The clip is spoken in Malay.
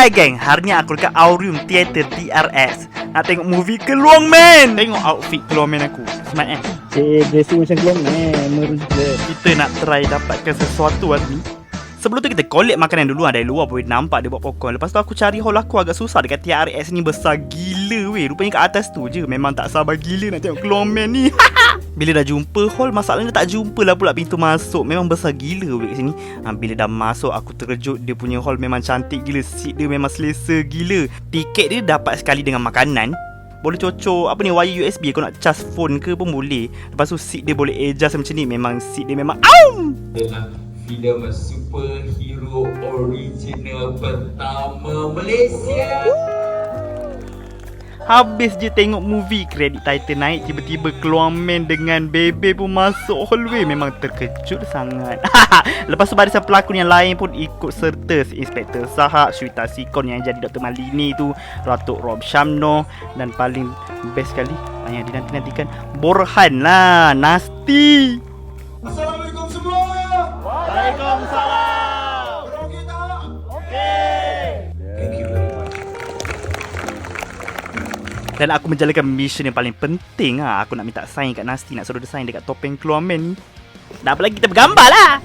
Hai geng, hari ni aku dekat Aurium Theatre DRS Nak tengok movie Keluang Man. Tengok outfit Keluang Man aku. Smart kan? Cik, dressing macam keluar eh, merujuk. Kita nak try dapatkan sesuatu hari ni Sebelum tu kita collect makanan dulu. Lah Dari luar boleh nampak dia buat popcorn. Lepas tu aku cari hall aku agak susah Dekat TRS ni besar gila weh. Rupanya kat atas tu je. Memang tak sabar gila nak tengok Keluang Man ni. Bila dah jumpa hall Masalahnya tak jumpa lah pula pintu masuk. Memang besar gila weh kat sini. Ha, Bila dah masuk aku terkejut. Dia punya hall memang cantik gila. Seat dia memang selesa gila. Tiket dia dapat sekali dengan makanan. Boleh cocok. Apa ni wire USB kau nak charge phone ke pun boleh. Lepas tu seat dia boleh adjust macam ni. Memang seat dia memang aum. adalah filem superhero original pertama Malaysia. Habis je tengok movie Kredit title naik Tiba-tiba keluar man dengan bebe pun masuk hallway. Memang terkejut sangat. Lepas tu barisan pelakon yang lain pun ikut serta. Inspektor Sahak Syuita Sikon yang jadi Dr. Malini tu Ratuk Rob Shamno Dan paling best sekali Yang dinanti-nantikan Borhan lah. Nasty Dan aku menjalankan mission yang paling penting lah Aku nak minta sign kat Nasty Nak suruh dia sign dekat topeng keluar man ni. Dah apa lagi kita bergambar lah